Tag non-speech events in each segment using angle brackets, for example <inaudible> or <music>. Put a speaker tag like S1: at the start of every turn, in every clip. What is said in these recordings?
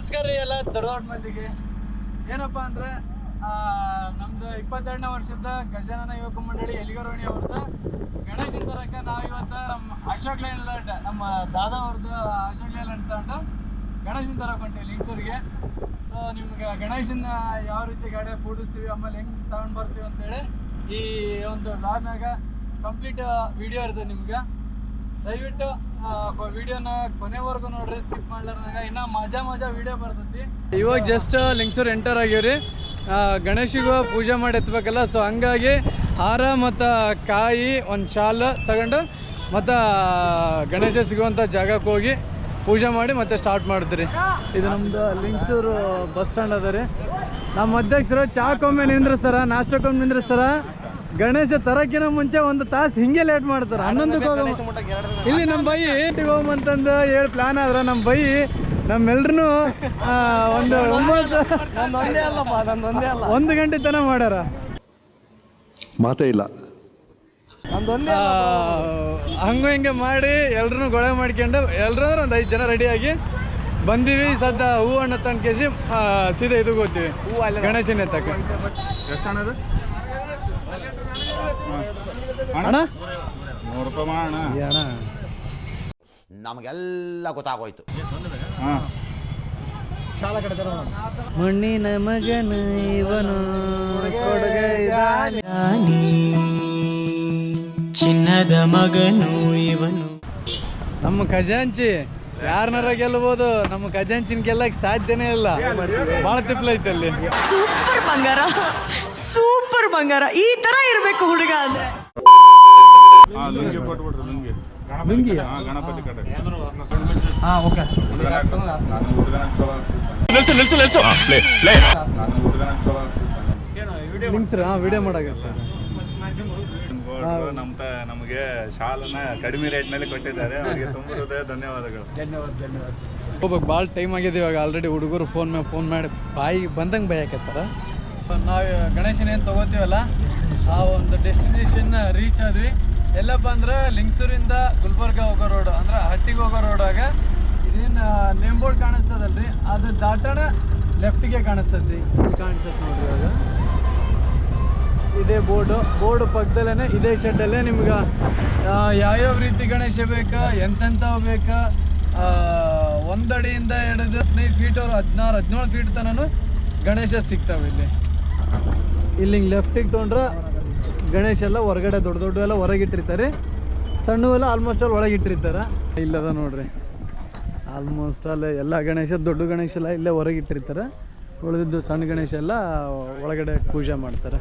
S1: ನಮಸ್ಕಾರ ರೀ ಎಲ್ಲ ದೊಡ್ಡ ಮಂದಿಗೆ. ಏನಪ್ಪ ಅಂದ್ರೆ ನಮ್ದು ಇಪ್ಪತ್ತೆರಡನೇ ವರ್ಷದ ಗಜಾನನ ಯುವಕ ಮಂಡಳಿ ಎಲಿಗರೋಣಿ ಅವ್ರದ್ದು. ಗಣೇಶನ ತರಕ ನಾವು ಇವತ್ತು ನಮ್ಮ ಅಶೋಕ್ ಲೈಲ್ಯಾಂಡ್ ನಮ್ಮ ದಾದಾ ಅವ್ರದ್ದು ಅಶೋಕ್ ಲೈಲ್ಯಾಂಡ್ ತಗೊಂಡು ಗಣೇಶನ ತರಕ್ ಹೊಂಟೀವಿ ಲಿಂಗ್ಸೂರಿಗೆ ಸೊ ನಿಮ್ಗೆ ಗಣೇಶನ ಯಾವ ರೀತಿ ಗಾಡಿ ಕೂಡಿಸ್ತೀವಿ, ಆಮೇಲೆ ಹೆಂಗೆ ತಗೊಂಡು ಬರ್ತೀವಿ ಅಂತೇಳಿ ಈ ಒಂದು ಲಾಗ್ನಾಗ ಕಂಪ್ಲೀಟ್ ವಿಡಿಯೋ ಇರ್ತದೆ ನಿಮ್ಗೆ. ದಯವಿಟ್ಟು ವಿಡಿಯೋನ ಕೊನೆವರೆಗೂ ನೋಡ್ರಿ ಸ್ಕಿಪ್ ಮಾಡ್ಲಾರ್ದಾಗ. ಇನ್ನ ಮಜಾ ಮಜಾ ವಿಡಿಯೋ ಬರ್ತೈತಿ. ಇವಾಗ ಜಸ್ಟ್ ಲಿಂಗ್ಸೂರ್ ಎಂಟರ್ ಆಗ್ಯವ್ರಿ ಗಣೇಶಿಗೂ ಪೂಜೆ ಮಾಡಿ ಎತ್ತಬೇಕಲ್ಲ ಸೊ ಹಂಗಾಗಿ ಹಾರ ಮತ್ತು ಕಾಯಿ ಒಂದು ಶಾಲು ತಗೊಂಡು ಮತ್ತು ಗಣೇಶ ಸಿಗುವಂಥ ಜಾಗಕ್ಕೆ ಹೋಗಿ ಪೂಜೆ ಮಾಡಿ ಮತ್ತೆ ಸ್ಟಾರ್ಟ್ ಮಾಡ್ತೀರಿ. ಇದು ನಮ್ದು ಲಿಂಗ್ಸೂರು ಬಸ್ ಸ್ಟ್ಯಾಂಡ್ ಅದ ರೀ. ನಮ್ಮ ಅಧ್ಯಕ್ಷರು, ಚಾಕೊಮ್ಮೆ ನಿಂದ್ರಿಸ್ತಾರ ನಾಷ್ಟಕ್ಕೊಮ್ಮೆ ನಿಂದ್ರಿಸ್ತಾರ. ಗಣೇಶ ತರಕಿನ ಮುಂಚೆ ಒಂದು ತಾಸು ಹಿಂಗೆ ಲೇಟ್ ಮಾಡ್ತಾರೆ. ಹನ್ನೊಂದಕ್ಕೆ ಹೋಗೋ ಇಲ್ಲಿ ನಮ್ಮ ಬೈ ಹೋಗಂತಂದು ಹೇಳಿ ಪ್ಲಾನ್ ಆದ್ರೆ ನಮ್ಮ ಬೈ ನಮ್ಮೆಲ್ರೂ ಒಂದು ಒಂಬತ್ತು
S2: ಒಂದೇ ಅಲ್ಲಪ್ಪ ನಂದೊಂದೇ ಅಲ್ಲ.
S1: ಒಂದು ಗಂಟೆ ತನಕ ಮಾಡ್ಯಾರ.
S3: ಮಾತೇ ಇಲ್ಲ.
S1: ಹಂಗ ಹಂಗು ಹಿಂಗೆ ಮಾಡಿ ಎಲ್ರೂ ಗೊಳೆ ಮಾಡ್ಕೊಂಡು ಎಲ್ರು ಅಂದ್ರೆ ಒಂದು ಐದು ಜನ ರೆಡಿಯಾಗಿ ಬಂದೀವಿ. ಸದ್ದ ಹೂ ಹಣ್ಣು ತಂದು ಕೇಸಿ ಸೀದಾ ಇದಕ್ಕೆ ಹೋಗ್ತೀವಿ. ಗಣೇಶನ ಎತ್ತಕ್ಕೆ.
S4: ಎಷ್ಟು ಹಣ
S1: ಅಣ್ಣ?
S4: ನೂರು ರೂಪಾಯಿ
S1: ಅಣ್ಣ. ಅಣ್ಣ.
S5: ನಮಗೆಲ್ಲ ಗೊತ್ತಾಗೋಯ್ತು.
S4: ಹಾಂ.
S1: ಮಣ್ಣಿನ ಮಗನ ಇವನು.
S6: ಚಿನ್ನದ ಮಗನು ಇವನು.
S1: ನಮ್ಮ ಖಜಾಂಚಿ ಯಾರನ್ನಾರ ಗೆಲ್ಬೋದು ನಮ್ಮ ಖಜಾಂಚಿನ ಗೆಲ್ಲಕ್ಕೆ ಸಾಧ್ಯನೇ ಇಲ್ಲ. ಭಾಳ ತಿಪ್ಪಲೈತೆ ಅಲ್ಲಿ.
S7: ಸೂಪರ್ ಬಂಗಾರ. ಸೂಪರ್ ಬಂಗಾರ. ಈ ತರ ಇರ್ಬೇಕು ಹುಡುಗ ಅಂದ್ರೆ.
S4: ಗಣಪತಿ ಕಡೆ.
S1: ಹಾಂ ಓಕೆ.
S4: ನಾನು ಹುಡುಗನ ಚಲೋ ನಿಲ್ಸು ಚಲೋ
S1: ಲಿಂಕ್ಸ್ ಹಾಂ ವಿಡಿಯೋ ಮಾಡಾಗತ್ತೆ
S4: ನಮ್ಮ ತ ನಮಗೆ ಶಾಲನ್ನ ಕಡಿಮೆ ರೇಟ್ನಲ್ಲಿ ಕೊಟ್ಟಿದ್ದಾರೆ. ಅವರಿಗೆ ತುಂಬ ಹೃದಯ ಧನ್ಯವಾದಗಳು.
S1: ಹೋಗ್ಬೇಕು ಭಾಳ ಟೈಮ್ ಆಗಿದೆ ಇವಾಗ. ಆಲ್ರೆಡಿ ಹುಡುಗರು ಫೋನ್ ಮೇಲೆ ಫೋನ್ ಮಾಡಿ ಬಾಯಿ ಬಂದಂಗೆ ಬೈಯಾಕತ್ತಾರ. ನಾವು ಗಣೇಶನ ಏನು ತೊಗೋತೀವಲ್ಲ ಆ ಒಂದು ಡೆಸ್ಟಿನೇಷನ್ ರೀಚ್ ಆದ್ವಿ. ಎಲ್ಲಪ್ಪ ಅಂದ್ರೆ ಲಿಂಗ್ಸೂರಿಂದ ಗುಲ್ಬರ್ಗ ಹೋಗೋ ರೋಡ್ ಅಂದ್ರೆ ಹಟ್ಟಿಗೆ ಹೋಗೋ ರೋಡಾಗ ಇದೇನು ನೇಮ್ ಬೋರ್ಡ್ ಕಾಣಿಸ್ತದಲ್ರಿ? ಅದು ದಾಟಣ ಲೆಫ್ಟಿಗೆ ಕಾಣಿಸ್ತೈತಿ ಇಲ್ಲಿ ಕಾಣಿಸ್ತೈತಿ ನೋಡ್ರಿ ಇವಾಗ. ಇದೇ ಬೋರ್ಡು ಬೋರ್ಡ್ ಪಕ್ಕದಲ್ಲೇ ಇದೇ ಶೆಡ್ಡಲ್ಲೇ ನಿಮ್ಗೆ ಯಾವ್ಯಾವ ರೀತಿ ಗಣೇಶ ಬೇಕಾ ಎಂತೆಂಥವು ಬೇಕಾ ಆ, ಒಂದ್ ಅಡಿಯಿಂದ ಹಿಡಿದು ಹದಿನೈದು ಫೀಟ್ ಅವ್ರು ಹದಿನಾರು ಹದಿನೇಳು ಫೀಟ್ ತನೂ ಗಣೇಶ ಸಿಗ್ತಾವೆ ಇಲ್ಲಿ. ಇಲ್ಲಿ ಹಿಂಗೆ ಲೆಫ್ಟಿಗೆ ತೊಗೊಂಡ್ರೆ ಗಣೇಶ ಎಲ್ಲ ಹೊರಗಡೆ ದೊಡ್ಡ ದೊಡ್ಡ ಎಲ್ಲ ಹೊರಗಿಟ್ಟಿರ್ತಾರೆ. ಸಣ್ಣವೆಲ್ಲ ಆಲ್ಮೋಸ್ಟ್ ಅಲ್ಲಿ ಒಳಗಿಟ್ಟಿರ್ತಾರೆ. ಇಲ್ಲದ ನೋಡ್ರಿ. ಆಲ್ಮೋಸ್ಟ್ ಆಲ್ ಎಲ್ಲ ಗಣೇಶ, ದೊಡ್ಡ ಗಣೇಶ ಎಲ್ಲ ಇಲ್ಲೇ ಹೊರಗಿಟ್ಟಿರ್ತಾರೆ. ಉಳಿದಿದ್ದು ಸಣ್ಣ ಗಣೇಶ ಎಲ್ಲ ಒಳಗಡೆ ಪೂಜೆ ಮಾಡ್ತಾರೆ.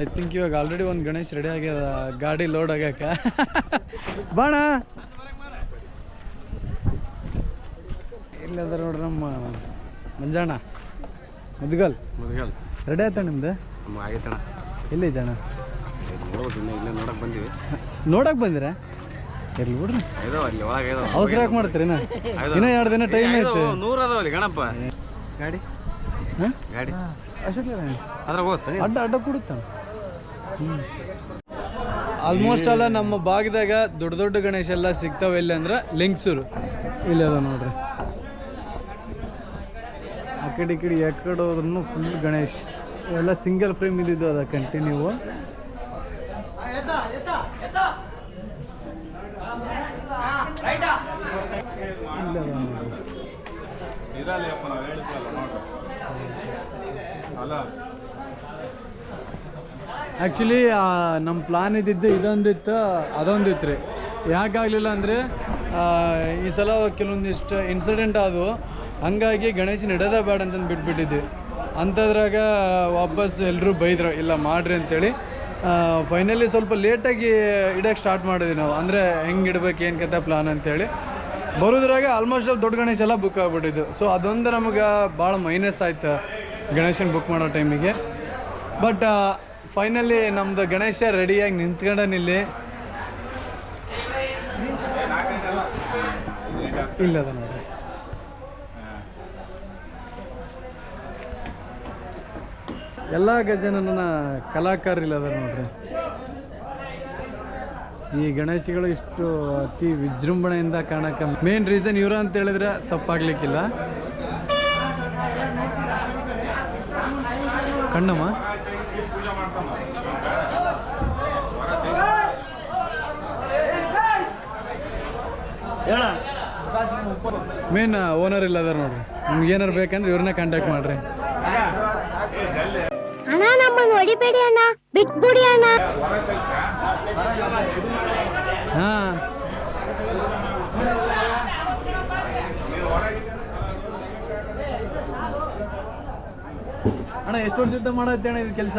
S1: ಐ ಥಿಂಕ್ ಇವಾಗ ಆಲ್ರೆಡಿ ಒಂದು ಗಣೇಶ್ ರೆಡಿ ಆಗ್ಯದ ಗಾಡಿ ಲೋಡ್ ಆಗ್ಯಾಕ. ಬಾಣ. ಇಲ್ಲದ ನೋಡ್ರಿ ನಮ್ಮ ಮಂಜಾಣ. ಮುದ್ಗಲ್?
S2: ಮುದ್ಗಲ್.
S1: ರೆಡಿ ಆಯ್ತಾ ನಿಮ್ದು?
S2: ನಮ್ಗೆ ಆಗೈತಣ್ಣ
S1: ಎಲ್ಲಿದೆ ಅಣ್ಣ?
S2: ನೋಡ್ಬೇಕು ಇನ್ನ ಇಲ್ಲೇ ನೋಡಕ್ ಬಂದೀವಿ.
S1: ನೋಡಕ್ ಬಂದಿರ? ಇರ್ಲಿ ಬಿಡ್ರಿ.
S2: ಐದೋ ಅಲ್ಲಿ ಒಳಗೆ ಐದೋ
S1: ಅವಸರ ಯಾಕೆ ಮಾಡ್ತೀರಿ ಇನ್ನ? ಇನ್ನೂ ಎರಡು ದಿನ ಟೈಮ್ ಐತೆ
S2: ನೂರು ಅದಾವ ಅಲ್ಲಿ ಗಣಪ. ಗಾಡಿ?
S1: ಹಾಂ?
S2: ಗಾಡಿ.
S1: ಅಶೋಕ್
S2: ಅದ್ರಾಗ ಹೋಗ್ತಾನೆ
S1: ಅಡ್ಡ ಅಡ್ಡ ಕೊಡುತ್ತಾನ ಆಲ್ಮೋಸ್ಟ್ ಅಲ್ಲ ನಮ್ಮ ಭಾಗದಾಗ ದೊಡ್ಡ ದೊಡ್ಡ ಗಣೇಶ ಎಲ್ಲ ಸಿಗ್ತಾವೆ ಎಲ್ಲಿ ಅಂದ್ರೆ ಲಿಂಗ್ಸೂರು. ಇಲ್ಲಿ ಅದ ನೋಡ್ರಿ. ಕಡೆ ಈ ಕಡೆ ಎಕ್ಕಡೆ ಹೋದ್ರೂ ಫುಲ್ ಗಣೇಶ್. ಎಲ್ಲ ಸಿಂಗಲ್ ಫ್ರೇಮ್ ಇದ್ದಿದ್ದು ಅದ ಕಂಟಿನ್ಯೂ ಆ್ಯಕ್ಚುಲಿ ನಮ್ಮ ಪ್ಲಾನ್ ಇದ್ದಿದ್ದು ಇದೊಂದಿತ್ತು, ಅದೊಂದಿತ್ತು ರೀ. ಯಾಕಾಗಲಿಲ್ಲ ಅಂದರೆ ಈ ಸಲ ಕೆಲವೊಂದಿಷ್ಟು ಇನ್ಸಿಡೆಂಟ್ ಆದವು. ಹಂಗಾಗಿ ಗಣೇಶನ ಇಡೋದೇ ಬೇಡ ಅಂತಂದು ಬಿಟ್ಬಿಟ್ಟಿದ್ವಿ. ಅಂಥದ್ರಾಗ ವಾಪಸ್ ಎಲ್ಲರೂ ಬೈದ್ರು, ಇಲ್ಲ ಮಾಡ್ರಿ ಅಂತೇಳಿ. ಫೈನಲಿ ಸ್ವಲ್ಪ ಲೇಟಾಗಿ ಇಡೋಕ್ಕೆ ಸ್ಟಾರ್ಟ್ ಮಾಡಿದ್ವಿ ನಾವು. ಅಂದರೆ ಹೆಂಗೆ ಇಡಬೇಕು, ಏನು ಕತೆ ಪ್ಲಾನ್ ಅಂತೇಳಿ. ಬರೋದ್ರಾಗ ಆಲ್ಮೋಸ್ಟ್ ಅಲ್ಲಿ ದೊಡ್ಡ ಗಣೇಶ ಎಲ್ಲ ಬುಕ್ ಆಗಿಬಿಟ್ಟಿದ್ದು. ಸೊ ಅದೊಂದು ನಮಗೆ ಭಾಳ ಮೈನಸ್ ಆಯ್ತು ಗಣೇಶನ ಬುಕ್ ಮಾಡೋ ಟೈಮಿಗೆ ಬಟ್ ಫೈನಲಿ ನಮ್ಮದು ಗಣೇಶ ರೆಡಿಯಾಗಿ ನಿಂತ್ಕೊಂಡನಿಲ್ಲಿ ಇಲ್ಲದ ನೋಡ್ರಿ ಎಲ್ಲ ಗಜನನ ಕಲಾಕಾರರಿಲ್ಲ ಅದಾರ ನೋಡ್ರಿ. ಈ ಗಣೇಶಗಳು ಇಷ್ಟು ಅತಿ ವಿಜೃಂಭಣೆಯಿಂದ ಕಾಣಕ ಮೇನ್ ರೀಸನ್ ಇವರು ಅಂತ ಹೇಳಿದ್ರೆ ತಪ್ಪಾಗ್ಲಿಕ್ಕಿಲ್ಲ. ಕಣ್ಣಮ್ಮ? ಮೇನ್ ಓನರ್ ಇಲ್ಲ ಅದಾರ ನೋಡ್ರಿ. ನಿಮ್ಗೆ ಏನಾರು ಬೇಕಂದ್ರೆ ಇವ್ರನ್ನ ಕಾಂಟ್ಯಾಕ್ಟ್ ಮಾಡ್ರಿ.
S5: ಹೊಡಿಬೇಡಿ ಅಣ್ಣ ಬಿಟ್ಬಿಡಿ ಅಣ್ಣ.
S1: ಹಾ. ಅಣ್ಣ ಎಷ್ಟು ವರ್ಷದಿಂದ ಮಾಡತ್ತೆ ಅಣ್ಣ ಇದು ಕೆಲಸ?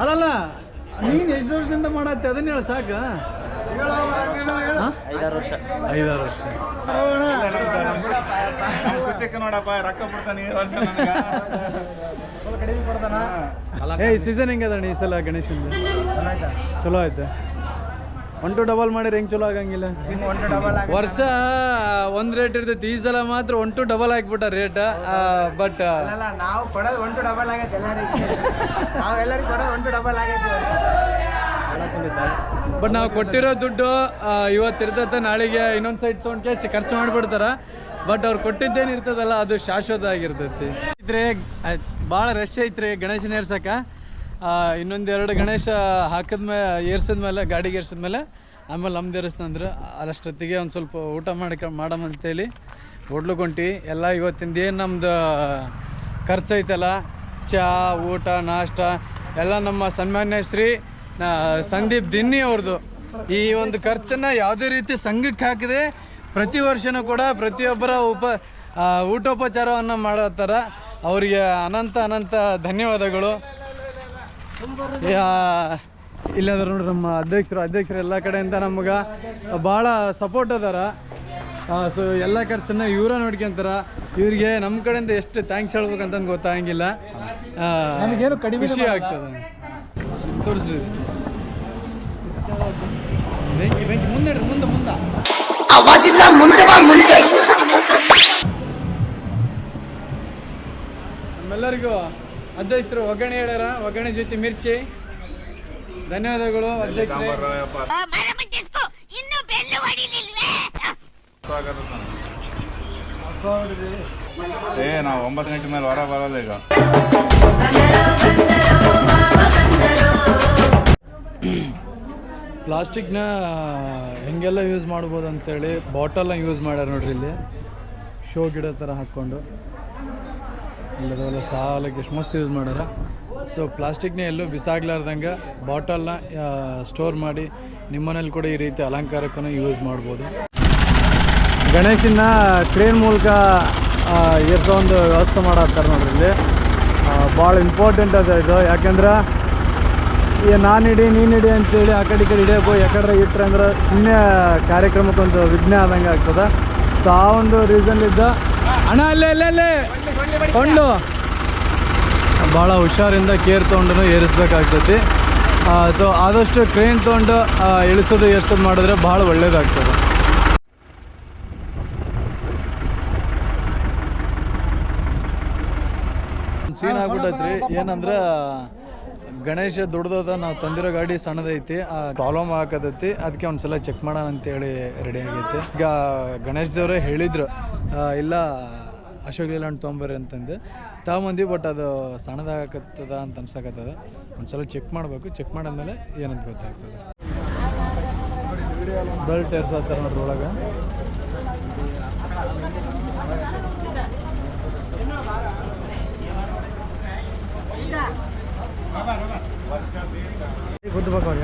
S1: ಅಲ್ಲಲ್ಲ ನೀನು ಎಷ್ಟು ವರ್ಷದಿಂದ ಮಾಡತ್ತೆ? ಅದನ್ನ ಹೇಳ ಸಾಕ. ಐದಾರು ವರ್ಷ. ಐದಾರು ವರ್ಷ
S4: ಕುಚ್ಚಕ್ಕೆ ನೋಡಪ್ಪ ರೊಕ್ಕ ಬಿಡ್ತಾನೆ ಈ ವರ್ಷ
S1: ಏ ಸೀಸನ್ ಹೆಂಗದ ಈ ಸಲ ಗಣೇಶಂದು? ಚಲೋ ಐತೆ ಒನ್ ಟು ಡಬಲ್ ಮಾಡಿರಿ ಹೆಂಗ್ ಚಲೋ ಆಗಂಗಿಲ್ಲ? ವರ್ಷ ಒಂದ್ ರೇಟ್ ಇರ್ತೈತಿ. ಈ ಸಲ ಮಾತ್ರ ಒನ್ ಟು ಡಬಲ್ ಹಾಕ್ಬಿಟ್ಟ ರೇಟ್ ಬಟ್
S8: ನಾವು ಕೊಡೋದು ಒನ್ ಟು ಡಬಲ್ ಆಗೈತೆ ಎಲ್ಲರಿಗೆ. ನಾವು ಎಲ್ಲರಿಗೂ ಕೊಡೋದು ಒನ್ ಟು ಡಬಲ್ ಆಗೈತೆ
S1: ಬಟ್ ನಾವು ಕೊಟ್ಟಿರೋ ದುಡ್ಡು ಇವತ್ತಿರ್ತೈತೆ ನಾಳೆಗೆ ಇನ್ನೊಂದು ಸೈಡ್ ತೊಗೊಂಡು ಕೇಸಿ ಖರ್ಚು ಮಾಡಿಬಿಡ್ತಾರೆ? ಬಟ್ ಅವ್ರು ಕೊಟ್ಟಿದ್ದೇನು ಇರ್ತದಲ್ಲ ಅದು ಶಾಶ್ವತ ಆಗಿರ್ತೈತಿ ಇದ್ರೆ ಭಾಳ ರಶ್ ಐತ್ರಿ ಗಣೇಶನ ಏರ್ಸಕ್ಕೆ. ಆ, ಇನ್ನೊಂದು ಎರಡು ಗಣೇಶ ಹಾಕಿದ್ಮೇಲೆ ಏರ್ಸಿದ್ಮೇಲೆ ಗಾಡಿಗೆ ಏರ್ಸಿದ್ಮೇಲೆ ಆಮೇಲೆ ನಮ್ದು ಏರಿಸ್ತಂದ್ರೆ ಅಷ್ಟೊತ್ತಿಗೆ ಒಂದು ಸ್ವಲ್ಪ ಊಟ ಮಾಡ್ಕ ಮಾಡಮಂತೇಳಿ ಹೋಟ್ಲಿಗೆ ಕೊಂಟಿ ಎಲ್ಲ ಇವತ್ತಿಂದ ಏನು ನಮ್ದು ಖರ್ಚೈತಲ್ಲ ಚಹಾ ಊಟ ನಾಷ್ಟ ಎಲ್ಲ ನಮ್ಮ ಸನ್ಮಾನ್ಯ ಶ್ರೀ ಸಂದೀಪ್ ದಿನ್ನಿ ಅವ್ರದ್ದು ಈ ಒಂದು ಖರ್ಚನ್ನು ಯಾವುದೇ ರೀತಿ ಸಂಘಕ್ಕೆ ಹಾಕಿದೆ. ಪ್ರತಿ ವರ್ಷನೂ ಕೂಡ ಪ್ರತಿಯೊಬ್ಬರ ಉಪ ಊಟೋಪಚಾರವನ್ನು ಮಾಡತ್ತಾರ ಅವರಿಗೆ ಅನಂತ ಅನಂತ ಧನ್ಯವಾದಗಳು. ಇಲ್ಲದ್ರ ನೋಡ್ರಿ ನಮ್ಮ ಅಧ್ಯಕ್ಷರು ಅಧ್ಯಕ್ಷರು ಎಲ್ಲ ಕಡೆಯಿಂದ ನಮ್ಗೆ ಭಾಳ ಸಪೋರ್ಟ್ ಅದಾರ. ಸೊ ಎಲ್ಲ ಖರ್ಚನ್ನ ಇವರ ನೋಡ್ಕೊಂತಾರ. ಇವ್ರಿಗೆ ನಮ್ಮ ಕಡೆಯಿಂದ ಎಷ್ಟು ಥ್ಯಾಂಕ್ಸ್ ಹೇಳ್ಬೇಕಂತ ಗೊತ್ತಾಗಂಗಿಲ್ಲ. ನಮಗೇನು ಕಡಿಮೆ ಖುಷಿ ಆಗ್ತದೆ. ತೋರಿಸ್ರಿ. ಬೆಂಕಿ ಬೆಂಕಿ ಮುಂದೆ ಮುಂದೆ ಮುಂದೆ. ಮುಂದೆ ನಮ್ಮೆಲ್ಲರಿಗೂ ಅಧ್ಯಕ್ಷರು ಒಗ್ಗರಣೆ ಹೇಳ್ಯಾರ. ಒಗ್ಗರಣೆ ಜೊತೆ ಮಿರ್ಚಿ. ಧನ್ಯವಾದಗಳು ಅಧ್ಯಕ್ಷರೇ.
S4: ಏ ನಾವು ಒಂಬತ್ತು ಗಂಟೆ ಮೇಲೆ ಹೊರ ಬರಲ್ಲ ಈಗ.
S1: ಪ್ಲಾಸ್ಟಿಕ್ನ ಹೆಂಗೆಲ್ಲ ಯೂಸ್ ಮಾಡ್ಬೋದು ಅಂತೇಳಿ ಬಾಟಲ್ನ ಯೂಸ್ ಮಾಡ್ಯಾರ ನೋಡ್ರಿ ಇಲ್ಲಿ. ಶೋ ಗಿಡ ಥರ ಹಾಕ್ಕೊಂಡು. ಇಲ್ಲದೆಲ್ಲ ಸಾಲಕ್ಕೆ ಎಷ್ಟು ಮಸ್ತ್ ಯೂಸ್ ಮಾಡ್ಯಾರ. ಸೊ ಪ್ಲಾಸ್ಟಿಕ್ನ ಎಲ್ಲೂ ಬಿಸಾಗ್ಲಾರ್ದಂಗೆ ಬಾಟಲ್ನ ಸ್ಟೋರ್ ಮಾಡಿ ನಿಮ್ಮನೇಲಿ ಕೂಡ ಈ ರೀತಿ ಅಲಂಕಾರಕ್ಕೂ ಯೂಸ್ ಮಾಡ್ಬೋದು. ಗಣೇಶನ ಕ್ರೇನ್ ಮೂಲಕ ಏರ್ಸೋ ಒಂದು ವ್ಯವಸ್ಥೆ ಮಾಡತ್ತಾರೆ ನೋಡ್ರಿ ಇಲ್ಲಿ. ಭಾಳ ಇಂಪಾರ್ಟೆಂಟ್ ಅದ ಇದು. ಯಾಕೆಂದ್ರೆ ಈ ನಾನು ಇಡಿ, ನೀನು ಇಡಿ ಅಂತೇಳಿ ಆ ಕಡೆ ಈ ಕಡೆ ಹಿಡಿಯೋಕೆ ಯಾಕಂದ್ರೆ ಇಟ್ರೆ ಅಂದ್ರೆ ಸುಮ್ಮನೆ ಕಾರ್ಯಕ್ರಮಕ್ಕೊಂದು ವಿಘ್ನ ಆದಂಗೆ ಆಗ್ತದೆ. ಸೊ ಆ ಒಂದು ರೀಸನ್ಲಿದ್ದ ಅಣ್ಣ, ಅಲ್ಲೇ ಅಲ್ಲೇ ಅಲ್ಲೇ. ಸೊಂಡು ಭಾಳ ಹುಷಾರಿಂದ ಕೇರ್ ತೊಗೊಂಡು ಏರಿಸ್ಬೇಕಾಗ್ತೈತಿ. ಸೊ ಆದಷ್ಟು ಕ್ರೇನ್ ತೊಗೊಂಡು ಇಳಿಸೋದು, ಏರ್ಸೋದು ಮಾಡಿದ್ರೆ ಭಾಳ ಒಳ್ಳೇದಾಗ್ತದೆ. ಸೀನ್ ಆಗ್ಬಿಟ್ಟೈತ್ರಿ. ಏನಂದ್ರೆ ಗಣೇಶ ದೊಡ್ಡದ ನಾವು ತಂದಿರೋ ಗಾಡಿ ಸಣ್ಣದೈತಿ ಪ್ರಾಬ್ಲಮ್ ಆಗತೈತಿ ಅದಕ್ಕೆ ಒಂದ್ಸಲ ಚೆಕ್ ಮಾಡೋಣ ಅಂತೇಳಿ ರೆಡಿ ಆಗೈತಿ. ಈಗ ಗಣೇಶ್ ದೇವರೇ ಹೇಳಿದ್ರು ಇಲ್ಲ, ಅಶೋಕ್ ಲೀಲಾಂಡ್ ತೊಗೊಂಬರ್ರಿ ಅಂತಂದು. ತಗೊಂಬಂದಿ ಬಟ್ ಅದು ಸಣ್ಣದಾಗತ್ತದ ಅಂತ ಅನ್ಸಕತ್ತದ. ಒಂದ್ಸಲ ಚೆಕ್ ಮಾಡಬೇಕು ಚೆಕ್ ಮಾಡಾದ್ಮೇಲೆ ಏನಂತ ಗೊತ್ತಾಗ್ತದೆ. ಬೆಲ್ಟ್ ಏರ್ಸತ್ತಾರ ನೋಡ್ರಿ ಒಳಗೆ. గుడ్డు పకోడి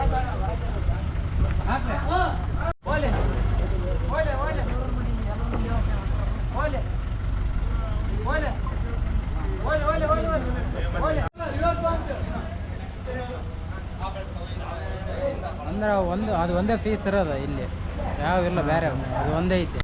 S1: Thank you.
S8: ಅಂದ್ರೆ ಒಂದು ಅದು ಒಂದೇ ಫೀಸ್ ಇರೋದು ಇಲ್ಲಿ. ಯಾವ ಇಲ್ಲ ಬೇರೆ ಅದು ಒಂದೇ ಐತಿ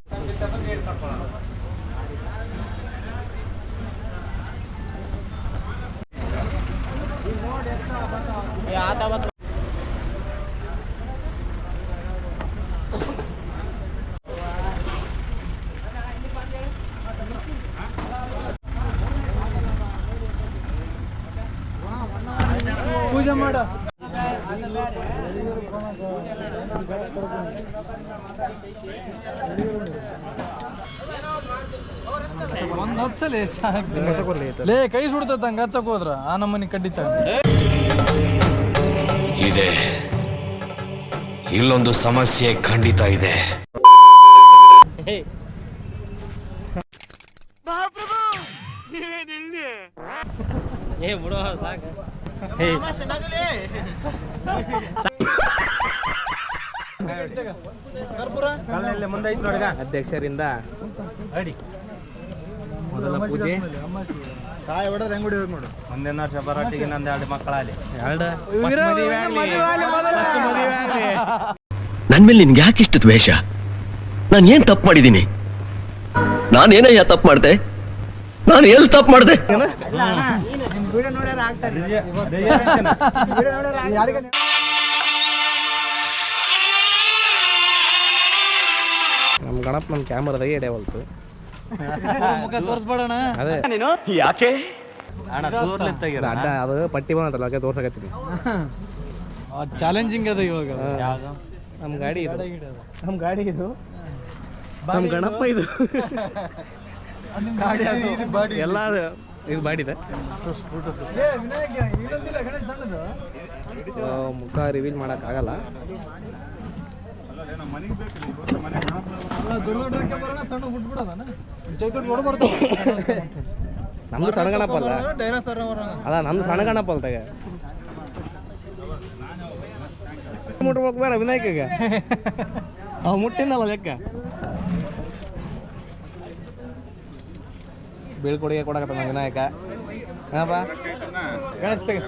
S1: ಪೂಜೆ ಮಾಡ ಒಂದ್ ಹಚ್ಚಲಿ ಲೇ ಕೈ ಸುಡ್ತದ ಹಂಗ ಹಚ್ಚಕ್ ಹೋದ್ರ? ಆ ನಮ್ಮನಿ ಕಡ್ಡಿತ
S9: ಇದೆ. ಇಲ್ಲೊಂದು ಸಮಸ್ಯೆ ಖಂಡಿತ ಇದೆ.
S8: ಏ ಬಿಡೋ ಸಾಕು. ಅಧ್ಯಕ್ಷರಿಂದ. ಅಡಿ. ಮೊದಲ ಪೂಜೆ.
S1: ಕಾಯಿ ಹೊಡೆದ್ರೆ ಹೆಂಗ್ ಹೊಡಿಬೇಕು ನೋಡು.
S8: ವರ್ಷ ನಂದು ಎರಡು ಮಕ್ಕಳಾಗಲಿ ಎರಡು?
S1: ಇವ್ರೇ ಮದುವೆ ಆಗ್ಲಿ
S9: ನನ್ ಮೇಲೆ ನಿನ್ಗೆ ಯಾಕೆ ಇಷ್ಟು ದ್ವೇಷ? ನಾನು ಏನ್ ತಪ್ಪು ಮಾಡಿದ್ದೀನಿ ನಾನೇನಯ್ಯ ತಪ್ಪು ಮಾಡ್ದೆ? ನಾನು ಎಲ್ಲಿ ತಪ್ಪು ಮಾಡ್ದೆ?
S8: ನಮ್ಮ ಗಣಪ ನಮ್ಮ ಕ್ಯಾಮ್ರಾದಾಗೆ ಎಡೆ
S1: ಮುಖ ತೋರಿಸ್ಬೇಡಣ
S8: ಅದೇ.
S9: ಯಾಕೆ?
S8: ಅಣ್ಣ ಅಡ್ಡ ಅದು ಪಟ್ಟಿ ಬಂದಲ್ಲ ಅದಕ್ಕೆ ತೋರ್ಸಕತ್ತೀನಿ.
S1: ಚಾಲೆಂಜಿಂಗ್ ಅದ ಇವಾಗ.
S8: ನಮ್ಮ ಗಾಡಿ ಇದು.
S1: ಗಾಡಿ
S8: ನಮ್ಮ ಗಾಡಿ ಇದು. ನಮ್ಮ ಗಣಪ ಇದು.
S1: ಗಾಡಿ ಅದು, ಇದು ಬಾಡಿ.
S8: ಎಲ್ಲ ಇದು ಬಾಡಿದೆ. ಮುಖ ರಿವೀಲ್ ಆಗಲ್ಲ. ನಮ್ದು ಸಣ್ಣ ಗಣಪ ಅಲ್ಲ ಅಲ್ಲ ನಮ್ದು ಸಣ್ಣ ಗಣಪ ಅಲ್ತಾಗ ಮುಟ್ಬೇಕು ಬೇಡ ವಿನಾಯಕಗೆ. ಅವ್ ಮುಟ್ಟಿನಲ್ಲ ಲೆಕ್ಕ. ಬೀಳ್ಕೊಡುಗೆ ಕೊಡಕತ್ತ ವಿನಾಯಕ. ಏನಪ್ಪ?
S1: ಗಣೇಶ ತೆಗೆ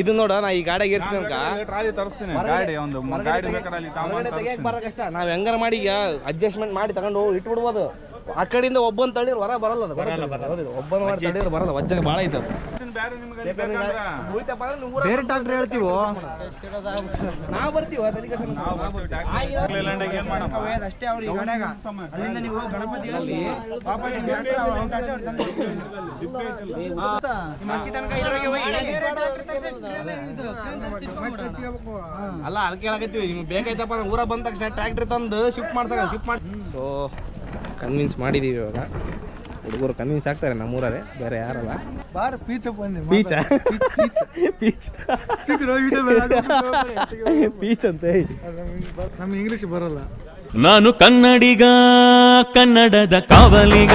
S8: ಇದು ನೋಡ ನಾ ಈ ಗಾಡಿಗೆ ಏರ್ಸಿದ್ನಕ
S4: ಟ್ರಾಲಿ ತರಿಸ್ತೀನಿ ಗಾಡಿ ಒಂದು ಗಾಡಿ ಬೇಕಾದ್ರೆ ಅಲ್ಲಿ
S8: ಬರ ಕಷ್ಟ ನಾವ್ ಹೆಂಗಾರ ಮಾಡಿ ಈಗ ಅಡ್ಜಸ್ಟ್ಮೆಂಟ್ ಮಾಡಿ ತಗೊಂಡು ಇಟ್ಬಿಡ್ಬೋದು. ಆ ಕಡೆಯಿಂದ ಒಬ್ಬನ್ ತಳ್ಳಿರ್ ಹೊರ ಬರಲ್ಲ ಅದು. ಹೌದು, ಒಬ್ಬನ ತಳ್ಳಿರ್ ಬರಲ್ಲ. ವಜ್ಜಾಗ ಬಾಳ ಐತೆ ಅದು.
S4: ಬೇರೆ
S1: ಡಾಕ್ಟರ್ ಹೇಳ್ತೀವೋ?
S8: ನಾವ್ ಬರ್ತೀವ
S4: ಏನ್
S8: ಅಷ್ಟೇ ಅವ್ರಿಗೆ ಗಣಗ ಅಲ್ಲಿಂದ ನೀವು ಗಣಪತಿ. ಅಲ್ಲ ಅದಕ್ಕೆ ಹೇಳಕತ್ತೀವಿ. ನಿಮ್ಗೆ ಬೇಕಾಯ್ತಪ್ಪ ಅಂದ್ರೆ ಊರ ಬಂದ ತಕ್ಷಣ ಟ್ರ್ಯಾಕ್ಟರ್ ತಂದು ಶಿಫ್ಟ್ ಮಾಡ್ಸಕ ಶಿಫ್ಟ್ ಮಾಡಿ ಸೊ ಕನ್ವಿನ್ಸ್ ಮಾಡಿದೀವಿ ಇವಾಗ. ಹುಡುಗರು ಕನ್ವಿನ್ಸ್ ಆಗ್ತಾರೆ ನಮ್ಮೂರೇ ಬೇರೆ ಯಾರಲ್ಲ.
S1: ಬಾರ ಪೀಚ ಬಂದೆ
S8: ಪೀಚ? Peach peach. ಅಂತ
S1: ನಮ್ಗೆ ಇಂಗ್ಲೀಷ್ ಬರಲ್ಲ.
S6: ನಾನು ಕನ್ನಡಿಗ ಕನ್ನಡದ ಕಾವಲಿಗ.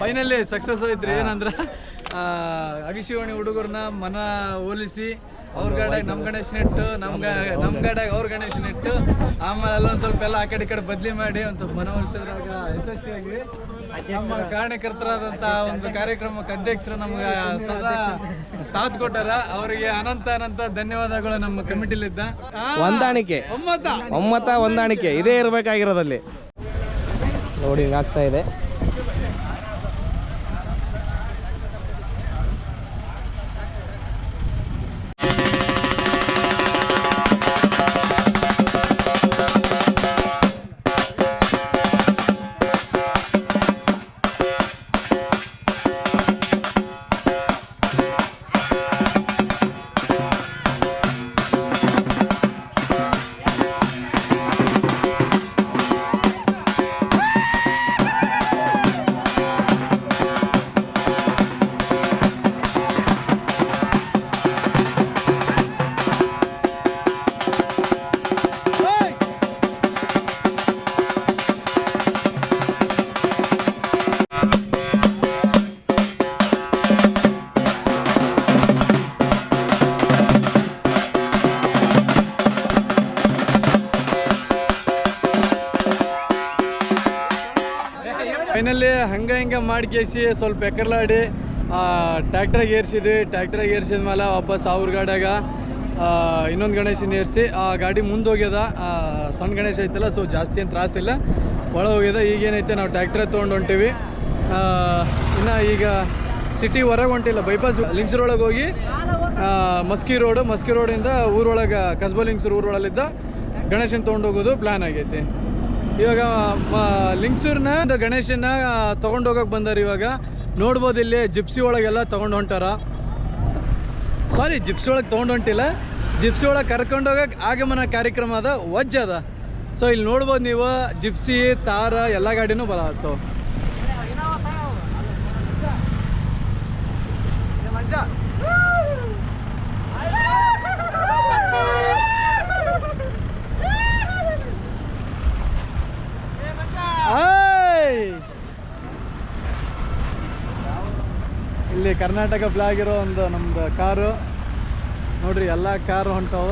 S1: ಫೈನಲಿ ಸಕ್ಸಸ್ ಐತ್ರಿ ಏನಂದ್ರೆ ಆ, ಅಗಿಶಿವಾಣಿ ಹುಡುಗರನ್ನ ಮನ ಹೋಲಿಸಿ ಅವ್ರ ಗಾಡಾಗ ನಮ್ ಗಣೇಶ್ ನೆಟ್ಟು ನಮ್ ಗಾ- ನಮ್ ಗಾಡಾಗ ಅವ್ರ ಗಣೇಶ್ ನೆಟ್ಟು ಆಮೇಲೆ ಅಲ್ಲೊಂದ್ ಸ್ವಲ್ಪ ಎಲ್ಲ ಆ ಕಡೆ ಈ ಕಡೆ ಬದ್ಲಿ ಮಾಡಿ ಒಂದ್ ಸ್ವಲ್ಪ ಮನವೊಲಿಸಿದ್ರಾಗ ಯಶಸ್ವಿಯಾಗಿ ನಮ್ಮ ಕಾರಣಕರ್ತರಾದಂತ ಒಂದು ಕಾರ್ಯಕ್ರಮಕ್ಕೆ ಅಧ್ಯಕ್ಷರು ನಮ್ಗ ಸದಾ ಸಾಥ್ ಕೊಟ್ಟಾರ. ಅವರಿಗೆ ಅನಂತ ಅನಂತ ಧನ್ಯವಾದಗಳು ನಮ್ಮ ಕಮಿಟಿಲಿದ್ದ.
S8: ಹೊಂದಾಣಿಕೆ.
S1: ಒಮ್ಮತ.
S8: ಒಮ್ಮತ ಹೊಂದಾಣಿಕೆ. ಇದೇ ಇರಬೇಕಾಗಿರೋದಲ್ಲಿ. ನೋಡಿ ಆಗ್ತಾ ಇದೆ.
S1: ಹಂಗ ಹಿಂಗ ಮಾಡಿ ಕೇಸಿ, ಸ್ವಲ್ಪ ಎಕರ್ಲಾಡಿ ಟ್ಯಾಕ್ಟ್ರಾಗ ಏರ್ಸಿದ್ವಿ. ಟ್ಯಾಕ್ಟ್ರಾಗ ಏರ್ಸಿದ ಮೇಲೆ ವಾಪಸ್ ಅವ್ರ ಗಾಡ್ಯಾಗ ಇನ್ನೊಂದು ಗಣೇಶನ ಏರಿಸಿ, ಆ ಗಾಡಿ ಮುಂದೆ ಹೋಗ್ಯದ ಸಣ್ಣ ಗಣೇಶ ಐತಲ್ಲ ಸೊ ಜಾಸ್ತಿ ಏನು ತ್ರಾಸಿಲ್ಲ ಒಳಗೆ ಹೋಗ್ಯದ ಈಗೇನೈತೆ, ನಾವು ಟ್ಯಾಕ್ಟ್ರೇ ತೊಗೊಂಡು ಹೊಂಟೀವಿ. ಇನ್ನು ಈಗ ಸಿಟಿ ಹೊರಗೆ ಹೊಂಟಿಲ್ಲ ಬೈಪಾಸ್ ಲಿಂಗ್ಸೂರ್ ಒಳಗೆ ಹೋಗಿ ಮಸ್ಕಿ ರೋಡು ಮಸ್ಕಿ ರೋಡಿಂದ ಊರೊಳಗೆ ಕಸ್ಬಾ ಲಿಂಕ್ಸರ್ ಊರೊಳಲ್ಲಿದ್ದ ಗಣೇಶನ ತೊಗೊಂಡು ಹೋಗೋದು ಪ್ಲ್ಯಾನ್ ಆಗೈತಿ. ಇವಾಗ ಲಿಂಗ್ಸೂರ್ನ ಒಂದು ಗಣೇಶನ ತೊಗೊಂಡು ಹೋಗಕ್ಕೆ ಬಂದಾರ ಇವಾಗ. ನೋಡ್ಬೋದು ಇಲ್ಲಿ, ಜಿಪ್ಸಿ ಒಳಗೆಲ್ಲ ತೊಗೊಂಡು ಹೊಂಟಾರ. ಸಾರಿ ಜಿಪ್ಸಿ ಒಳಗೆ ತೊಗೊಂಡು ಹೊಂಟಿಲ್ಲ. ಜಿಪ್ಸಿ ಒಳಗೆ ಕರ್ಕೊಂಡು ಹೋಗಕ್ಕೆ ಆಗಮನ ಕಾರ್ಯಕ್ರಮ ಅದ, ವಜ್ಜ ಅದ. ಸೊ ಇಲ್ಲಿ ನೋಡ್ಬೋದು ನೀವು, ಜಿಪ್ಸಿ, ತಾರ, ಎಲ್ಲ ಗಾಡಿನೂ ಬರತ್ತವ ಕರ್ನಾಟಕ ಫ್ಲಾಗ್ ಇರೋ ಒಂದು ನಮ್ದು ಕಾರು. ನೋಡ್ರಿ ಎಲ್ಲ ಕಾರು ಹೊಂಟವ.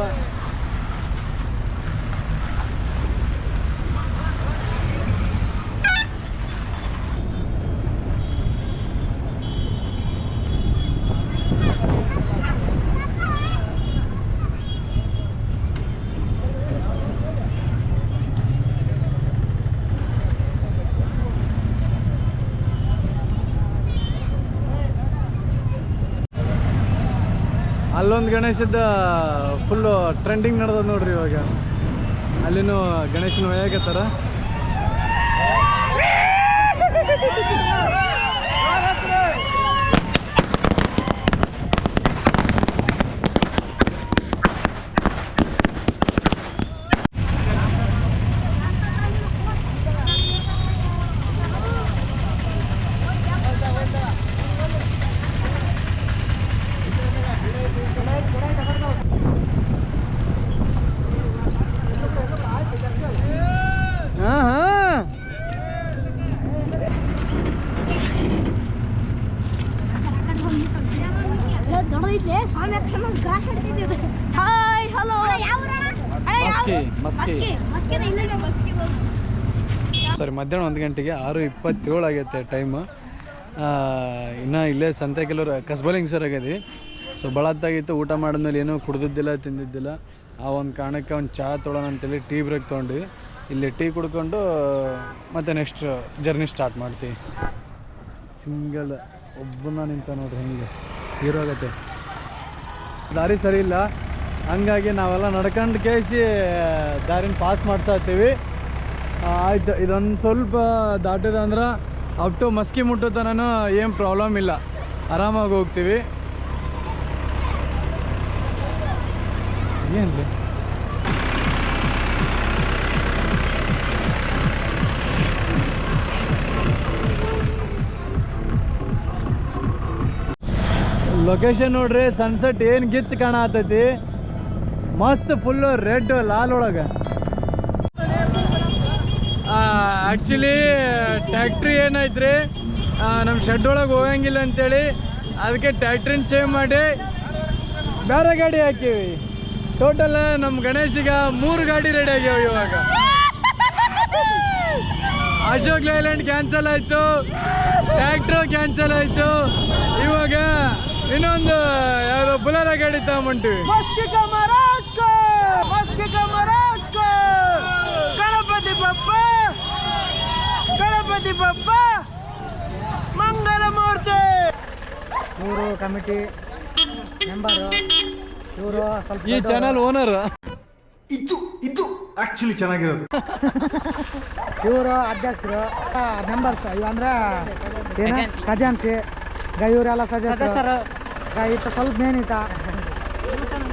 S1: ಅಲ್ಲೊಂದು ಗಣೇಶದ ಫುಲ್ಲು ಟ್ರೆಂಡಿಂಗ್ ನಡೆದ ನೋಡ್ರಿ ಇವಾಗ. ಅಲ್ಲಿನೂ ಗಣೇಶನ ಒಯ್ಯಾಕತ್ತಾರ <laughs> ಹಾಂ ಹಾಂ
S5: ದೊಡ್ಡದೈತೆ ಸ್ವಾಮಿ ಅಕ್ಷರ ಗ್ರಾಸ್ ಹಿಡ್ತಿದ್ದೆ ಹಾಯ್ ಹಲೋ
S1: ಮಸ್ಕಿ ಮಸ್ಕಿ
S5: ಮಸ್ಕಿನ ಇಲ್ಲ ಮಸ್ಕಿ
S1: ಸಾರಿ ಮಧ್ಯಾಹ್ನ ಒಂದು ಗಂಟೆಗೆ ಆರು ಇಪ್ಪತ್ತೇಳು ಆಗೈತೆ ಟೈಮು ಇನ್ನು ಇಲ್ಲೇ ಸಂತೆ ಕೆಲವರು ಕಸ್ಬಲಿಂಗ್ ಸರ್ ಆಗಿದ್ದೀವಿ ಸೊ ಬಳತ್ತಾಗಿತ್ತು ಊಟ ಮಾಡಿದ್ಮೇಲೆ ಏನೂ ಕುಡ್ದಿದ್ದಿಲ್ಲ, ತಿಂದಿದ್ದಿಲ್ಲ. ಆ ಒಂದು ಕಾರಣಕ್ಕೆ ಒಂದು ಚಹಾ ತೊಗೊಳೋಣ ಅಂತೇಳಿ ಟೀ ಬ್ರೇಕ್ ತೊಗೊಂಡ್ವಿ ಇಲ್ಲಿ ಟೀ ಕುಡ್ಕೊಂಡು, ಮತ್ತು ನೆಕ್ಸ್ಟ್ ಜರ್ನಿ ಸ್ಟಾರ್ಟ್ ಮಾಡ್ತೀವಿ ಸಿಂಗಲ್ ಒಬ್ಬನ ನಿಂತ ನೋಡ್ರಿ ಹಿಂಗೆ ಹೀರೋ ಆಗತ್ತೆ. ದಾರಿ ಸರಿ ಇಲ್ಲ. ಹಂಗಾಗಿ ನಾವೆಲ್ಲ ನಡ್ಕೊಂಡು ಕೇಳಿಸಿ ದಾರಿನ ಪಾಸ್ ಮಾಡ್ಸಾತೀವಿ ಆಯ್ತು ಇದೊಂದು ಸ್ವಲ್ಪ ದಾಟಿದಂದ್ರೆ ಅಪ್ ಟು ಮಸ್ಕಿ ಮುಟ್ಟೋ ಏನು ಪ್ರಾಬ್ಲಮ್ ಇಲ್ಲ. ಆರಾಮಾಗಿ ಹೋಗ್ತೀವಿ. ಏನು ಲೊಕೇಶನ್ ನೋಡ್ರಿ ಸನ್ಸೆಟ್ ಏನು ಗಿಚ್ ಕಾಣತೈತಿ ಮಸ್ತ್ ಫುಲ್ಲು ರೆಡ್ ಲಾಲ್ ಒಳಗೆ. ಆ್ಯಕ್ಚುಲಿ ಟ್ಯಾಕ್ಟ್ರಿ ರೀ ನಮ್ಮ ಶೆಡ್ ಒಳಗೆ ಹೋಗಂಗಿಲ್ಲ ಅಂತೇಳಿ ಅದಕ್ಕೆ ಟ್ಯಾಕ್ಟ್ರಿನ ಚೇಂಜ್ ಮಾಡಿ ಬೇರೆ ಗಾಡಿ ಹಾಕೀವಿ. ಟೋಟಲ್ ನಮ್ಮ ಗಣೇಶಿಗ ಮೂರು ಗಾಡಿ ರೆಡಿ ಆಗ್ಯಾವ ಇವಾಗ. ಅಶೋಕ್ ಲೈಲ್ಯಾಂಡ್ ಕ್ಯಾನ್ಸಲ್ ಆಯಿತು. ಟ್ಯಾಕ್ಟ್ರು ಕ್ಯಾನ್ಸಲ್ ಆಯಿತು. ಇವಾಗ ಇನ್ನೊಂದು ಯಾರು ಬುಲರ ಗಾಡಿ ತಗೊಂಡ್ಬಿಟ್ಟಿವಿ ಗಣಪತಿ ಬಪ್ಪ! ಗಣಪತಿ ಬಪ್ಪ! ಮಂಗಲ ಮೂರ್ತಿ
S10: ಇವರು ಕಮಿಟಿ ಮೆಂಬರು. ಇವರು ಸ್ವಲ್ಪ
S1: ಈ ಚಾನಲ್ ಓನರ್
S3: ಇದು ಇದು ಆಕ್ಚುಲಿ ಚೆನ್ನಾಗಿರೋದು.
S10: ಇವರು ಅಧ್ಯಕ್ಷರು ಮೆಂಬರ್ಸ್ ಇವಂದ್ರೆ ಅಂದ್ರೆ ಏನು? ಖಜಾಂತಿ ಗ ಇವರೆಲ್ಲ ಸದಸ್ಯರು. ಗೈ ಇತ್ತ ಸ್ವಲ್ಪ ಏನಿತ್ತ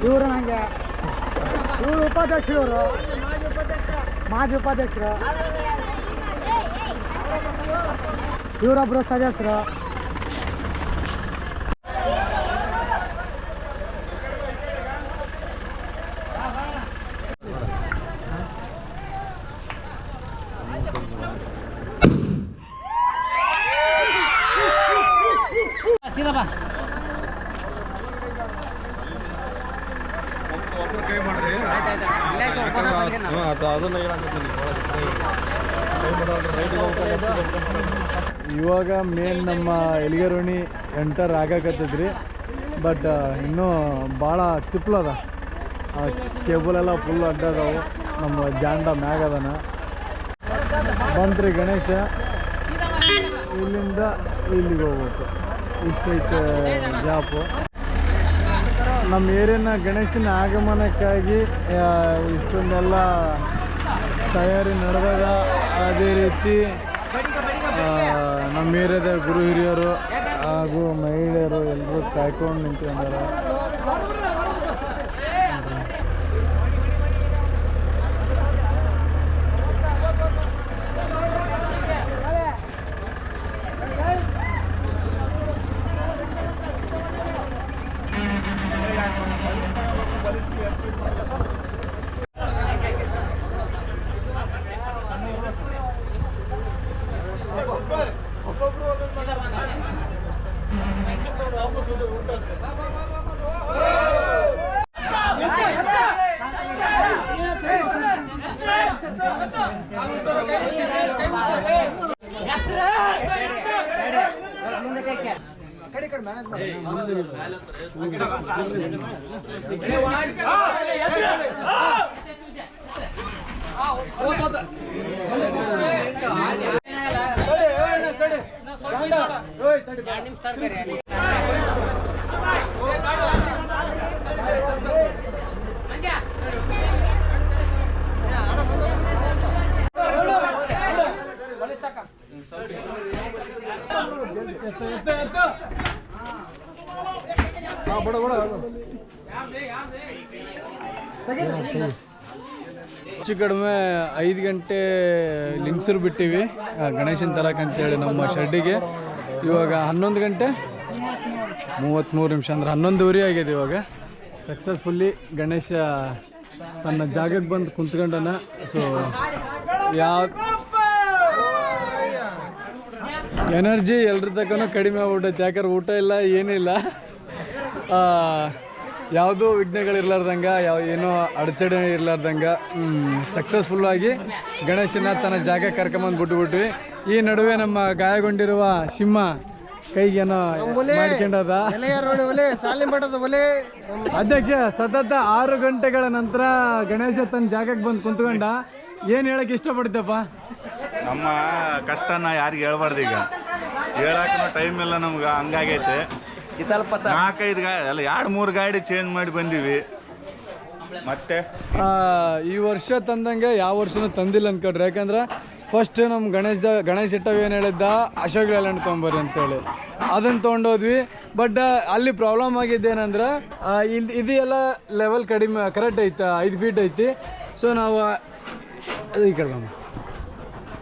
S10: ಇವರು ನನಗೆ ಇವರು ಉಪಾಧ್ಯಕ್ಷರು ಇವರು. ಮಾಜಿ ಉಪಾಧ್ಯಕ್ಷರು. ಇವರೊಬ್ಬರು ಸದಸ್ಯರು
S1: ಇವಾಗ ಮೇನ್ ನಮ್ಮ ಎಲಿಗರೋಣಿ ಎಂಟರ್ ಆಗಾಕತ್ತದ್ರಿ ಬಟ್ ಇನ್ನೂ ಭಾಳ ತಿಪ್ಲದ ಕೇಬಲ್ ಎಲ್ಲ ಫುಲ್ ಅಡ್ಡದಾವು, ನಮ್ಮ ಜಾಂಡ ಮ್ಯಾಗ ಅದನ. ಬಂತ್ರಿ ಗಣೇಶ, ಇಲ್ಲಿಂದ ಇಲ್ಲಿಗೆ ಹೋಗ್ಬೇಕು. ಇಷ್ಟೈತೆ ಜಾಪು ನಮ್ಮ ಏರಿಯಾನ ಗಣೇಶನ ಆಗಮನಕ್ಕಾಗಿ ಇಷ್ಟೊಂದೆಲ್ಲ ತಯಾರಿ ನಡೆದಾಗ ಅದೇ ರೀತಿ ನಮ್ಮ ಏರಿಯಾದ ಗುರು ಹಿರಿಯರು ಹಾಗೂ ಮಹಿಳೆಯರು ಎಲ್ಲರೂ ಕಾಯ್ಕೊಂಡು ನಿಂತ್ಕೊಂಡಾರ. ಹೆಚ್ಚು ಕಡಿಮೆ ಐದು ಗಂಟೆ ಲಿಂಗ್ಸರು ಬಿಟ್ಟಿವಿ. ಗಣೇಶನ ತರಕಂತೇಳಿ ನಮ್ಮ ಶೆಡ್ಡಿಗೆ. ಇವಾಗ ಹನ್ನೊಂದು ಗಂಟೆ ಮೂವತ್ತ್ಮೂರು ನಿಮಿಷ ಅಂದ್ರೆ ಹನ್ನೊಂದುವರೆ ಆಗಿದೆ ಇವಾಗ. ಸಕ್ಸಸ್ಫುಲ್ಲಿ ಗಣೇಶ ತನ್ನ ಜಾಗಕ್ಕೆ ಬಂದು ಕುಂತ್ಕೊಂಡನ. ಸೊ ಯಾವ ಎನರ್ಜಿ ಎಲ್ರ ತಕ್ಕನೂ ಕಡಿಮೆ ಆಗ್ಬಿಟ್ಟೈತೆ. ಯಾಕಂದ್ರೆ ಊಟ ಇಲ್ಲ, ಏನಿಲ್ಲ. ಯಾವುದೂ ವಿಘ್ನಗಳಿರ್ಲಾರ್ದಂಗ ಯಾವ ಏನೋ ಅಡಚಣೆ ಇರ್ಲಾರ್ದಂಗ ಸಕ್ಸಸ್ಫುಲ್ಲಾಗಿ ಗಣೇಶನ ತನ್ನ ಜಾಗ ಕರ್ಕೊಂಬಂದು ಬಿಟ್ಬಿಟ್ವಿ. ಈ ನಡುವೆ ನಮ್ಮ ಗಾಯಗೊಂಡಿರುವ ಸಿಂಹ ಕೈಗೇನೋ ಮಾಡ್ಕೊಂಡದ. ಅಧ್ಯಕ್ಷ ಸತತ ಆರು ಗಂಟೆಗಳ ನಂತರ ಗಣೇಶ ತನ್ನ ಜಾಗಕ್ಕೆ ಬಂದು ಕುಂತ್ಕೊಂಡ. ಏನು ಹೇಳಕ್ ಇಷ್ಟಪಡ್ತಪ್ಪ
S4: ನಮ್ಮ ಕಷ್ಟನ ಯಾರಿಗೂ ಹೇಳ್ಬಾರ್ದು ಈಗ. ಹೇಳಕ್ಕೂ ಟೈಮ್ ಇಲ್ಲ ನಮ್ಗೆ ಹಂಗಾಗೈತೆ. ನಾಲ್ಕೈದು ಗಾಡಿ ಅಲ್ಲ ಎರಡು ಮೂರು ಗಾಡಿ ಚೇಂಜ್ ಮಾಡಿ ಬಂದೀವಿ. ಮತ್ತೆ?
S1: ಆ, ಈ ವರ್ಷ ತಂದಂಗೆ ಯಾವ ವರ್ಷನೂ ತಂದಿಲ್ಲ ಅನ್ಕೊಡ್ರಿ. ಯಾಕಂದ್ರೆ ಫಸ್ಟ್ ನಮ್ಮ ಗಣೇಶದ ಗಣೇಶ್ ಇಟ್ಟವ್ ಏನು ಹೇಳಿದ್ದ? ಅಶೋಕ್ ಲೇಲ್ಯಾಂಡ್ ತೊಗೊಂಬರ್ರಿ ಅಂತೇಳಿ. ಅದನ್ನು ತೊಗೊಂಡೋದ್ವಿ. ಬಟ್ ಅಲ್ಲಿ ಪ್ರಾಬ್ಲಮ್ ಆಗಿದ್ದೇನೆಂದ್ರೆ ಏನಂದ್ರೆ ಇಲ್ಲಿ ಇದು ಎಲ್ಲ ಲೆವೆಲ್ ಕಡಿಮೆ ಕರೆಕ್ಟ್ ಐತೆ ಐದು ಫೀಟ್ ಐತಿ. ಸೊ ನಾವು ಅದು ಈ ಕಡೆ.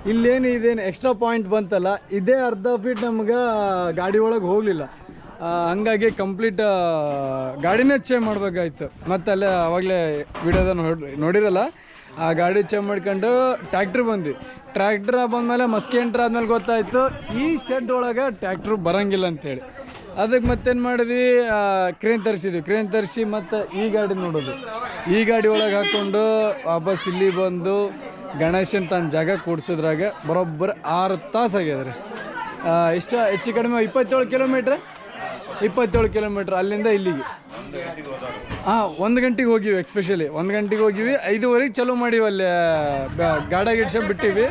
S1: ಇಲ್ಲೇನು ಇದೇನು ಎಕ್ಸ್ಟ್ರಾ ಪಾಯಿಂಟ್ ಬಂತಲ್ಲ ಇದೇ ಅರ್ಧ ಫೀಟ್ ನಮ್ಗೆ ಗಾಡಿ ಒಳಗೆ ಹೋಗಲಿಲ್ಲ. ಹಂಗಾಗಿ ಕಂಪ್ಲೀಟ್ ಗಾಡಿನೇ ಚೇಂಜ್ ಮಾಡಬೇಕಾಯ್ತು. ಮತ್ತೆ ಅಲ್ಲೇ ಅವಾಗಲೇ ವಿಡಿಯೋದ ನೋಡಿರಲ್ಲ? ಆ ಗಾಡಿ ಚೇಂಜ್ ಮಾಡ್ಕೊಂಡು ಟ್ಯಾಕ್ಟ್ರ್ ಬಂದ್ವಿ. ಟ್ರ್ಯಾಕ್ಟ್ರ್ ಬಂದಮೇಲೆ ಮಸ್ಕಿ ಎಂಟ್ರ್ ಆದಮೇಲೆ ಗೊತ್ತಾಯ್ತು, ಈ ಶೆಡ್ ಒಳಗೆ ಟ್ಯಾಕ್ಟ್ರು ಬರಂಗಿಲ್ಲ ಅಂತೇಳಿ. ಅದಕ್ಕೆ ಮತ್ತೇನು ಮಾಡಿದ್ವಿ? ಕ್ರೇನ್ ತರಿಸಿದ್ವಿ. ಕ್ರೇನ್ ತರಿಸಿ ಮತ್ತು ಈ ಗಾಡಿ ನೋಡೋದು. ಈ ಗಾಡಿ ಒಳಗೆ ಹಾಕ್ಕೊಂಡು ವಾಪಸ್ ಇಲ್ಲಿ ಬಂದು ಗಣೇಶನ ತನ್ನ ಜಾಗ ಕೂಡಿಸಿದ್ರಾಗ ಬರೋಬ್ಬರ ಆರು ತಾಸು ಆಗ್ಯದ ರೀ ಇಷ್ಟ ಹೆಚ್ಚು ಕಡಿಮೆ ಇಪ್ಪತ್ತೇಳು ಕಿಲೋಮೀಟ್ರ್ ಇಪ್ಪತ್ತೇಳು ಕಿಲೋಮೀಟ್ರ್ ಅಲ್ಲಿಂದ ಇಲ್ಲಿಗೆ. ಹಾಂ, ಒಂದು ಗಂಟೆಗೆ ಹೋಗಿವಿ ಎಕ್ಸ್ಪೆಷಲಿ ಒಂದು ಗಂಟೆಗೆ ಹೋಗಿವಿ. ಐದುವರೆಗೆ ಚಲೋ ಮಾಡೀವಿ ಅಲ್ಲಿ ಗಾಡ ಗಿಡ್ಸ ಬಿಟ್ಟಿವಿ.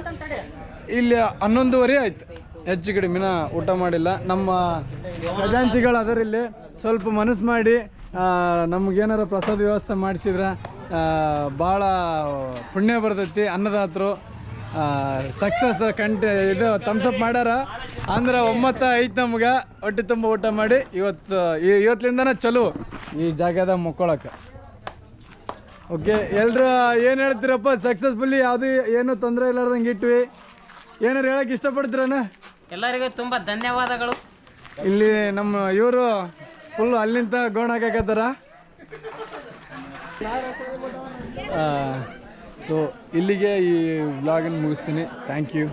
S1: ಇಲ್ಲಿ ಹನ್ನೊಂದುವರೆ ಆಯ್ತು. ಹೆಚ್ಚು ಕಡಿಮೆ ಊಟ ಮಾಡಿಲ್ಲ. ನಮ್ಮ ಖಜಾಂಚಿಗಳು ಅದರಲ್ಲಿ ಸ್ವಲ್ಪ ಮನಸ್ಸು ಮಾಡಿ ನಮಗೇನಾರ ಪ್ರಸಾದ ವ್ಯವಸ್ಥೆ ಮಾಡಿಸಿದ್ರೆ ಭಾಳ ಪುಣ್ಯ ಬರ್ತೈತಿ ಅನ್ನದಾತರು. ಸಕ್ಸಸ್ ಕಂಟ್ ಇದು ತಮ್ಸಪ್ ಮಾಡ್ಯಾರ. ಅಂದ್ರೆ ಒಮ್ಮತ್ತ ಐತೆ ನಮ್ಗೆ ಹೊಟ್ಟೆ ತುಂಬ ಊಟ ಮಾಡಿ ಇವತ್ತು ಇವತ್ತಿಂದನೇ ಚಲೋ ಈ ಜಾಗದ ಮುಕ್ಕೊಳಕ್ಕೆ ಓಕೆ ಎಲ್ಲರೂ ಏನು ಹೇಳ್ತೀರಪ್ಪ? ಸಕ್ಸಸ್ಫುಲ್ಲಿ ಯಾವುದು ಏನು ತೊಂದರೆ ಇಲ್ಲಾರ್ದಂಗೆ ಇಟ್ವಿ. ಏನಾರು ಹೇಳಕ್ಕೆ ಇಷ್ಟಪಡ್ತೀರಣ್ಣ
S11: ಎಲ್ಲರಿಗೂ ತುಂಬ ಧನ್ಯವಾದಗಳು.
S1: ಇಲ್ಲಿ ನಮ್ಮ ಇವರು ಫುಲ್ ಅಲ್ಲಿಂದ ಗೋಣ ಹಾಕಕತ್ತಾರ ಸೊ ಇಲ್ಲಿಗೆ ಈ ವ್ಲಾಗನ್ನು ಮುಗಿಸ್ತೀನಿ. Thank you